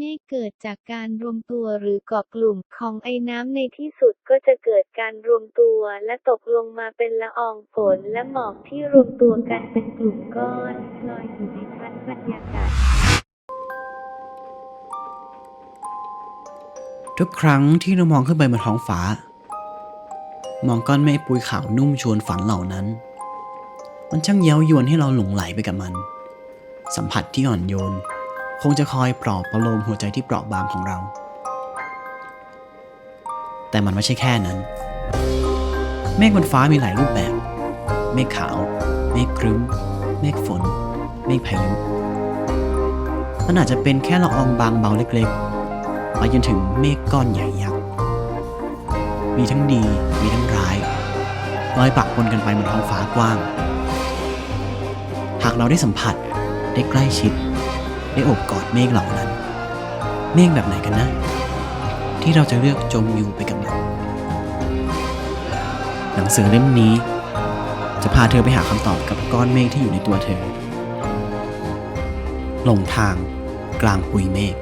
เมฆเกิดจากการรวมตัวหรือเกาะกลุ่มของไอน้ำในที่สุดก็จะเกิดการรวมตัวและตกลงมาเป็นละอองฝนและหมอกที่รวมตัวกันเป็นกลุ่มก้อนลอยอยู่ในชั้นบรรยากาศ ทุกครั้งที่เรามองขึ้นไปบนท้องฟ้า มองก้อนเมฆปุยขาวนุ่มชวนฝันเหล่านั้น มันช่างเย้ายวนให้เราหลงไหลไปกับมัน สัมผัสที่อ่อนโยน คงจะคอยปลอบประโลมหัวใจที่เปราะบางของเรา แต่มันไม่ใช่แค่นั้น เมฆบนฟ้ามีหลายรูปแบบ เมฆขาว เมฆครึ้ม เมฆฝน เมฆพายุ มันอาจจะเป็นแค่ละอองบางเบาเล็กๆ ไปจนถึงเมฆก้อนใหญ่ยักษ์ มีทั้งดี มีทั้งร้ายลอยปะปนกันไปบนท้องฟ้ากว้าง หากเราได้สัมผัส ได้ใกล้ชิด ได้โอบกอดเมฆเหล่านั้น เมฆแบบไหนกันนะ ที่เราจะเลือกจมอยู่ไปกับมันหนังสือเล่มนี้ จะพาเธอไปหาคำตอบกับก้อนเมฆที่อยู่ในตัวเธอหลงทางกลางปุยเมฆ